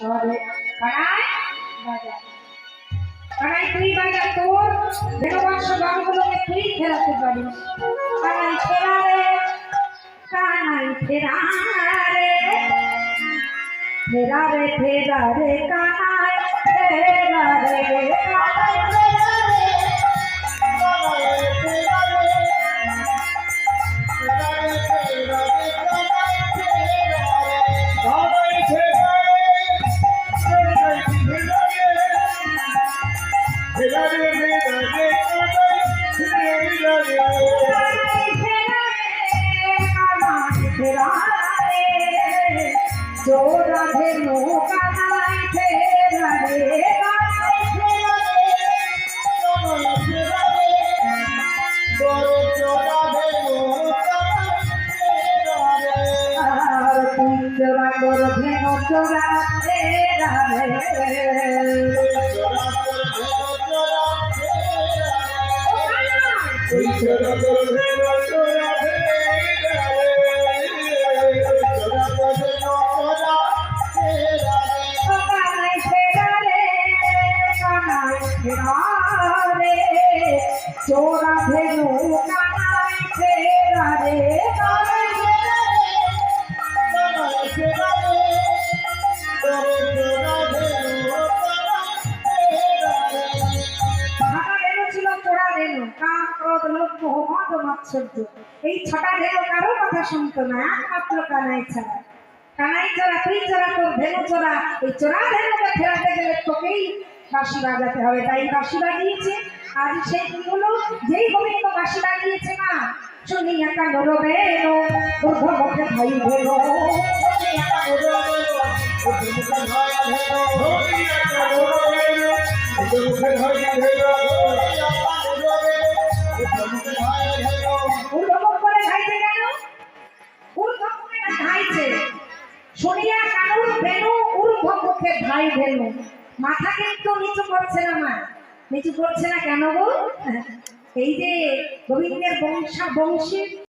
সবে কানাই বাজা কানাই তুই বাজা তোর ভেরবাস গানগুলোকে তুই ফেরাতে পারিস। কানাই ফেরা রে কানাই ফেরা রে। ফেরা রে ফেরা রে কানাই ফেরা রে। আর তুই চোরা কর ধেনু চোরা রে, চোরা ফেরা কানাই এই ছটা রেণু কারও কথা শুনতো না, একমাত্র কানাই ছাড়া। কানাই চোরা তুই চোরা তোর ধেনু চোরা এই চোরা ধেনুকে ফেরাতে গেলে তোকেই বাঁশি বাজাতে হবে তাই বাঁশি বাজিয়েছে। আজ সেই হলো যেই গোবিন্দ বাঁশি বাজিয়েছে না শুনি একা এলো ঊর্ধ্ব মুখে ভাই ভেলো শুনি একা না গাইছে শুনিয়া কানুর বেনু ঊর্ধ্বমুখে ভাই ভেনু মাথা কিন্তু নিচু করছে না, মা? নিচু করছে না কেন গো? এই যে গোবিন্দের বংশা, বংশী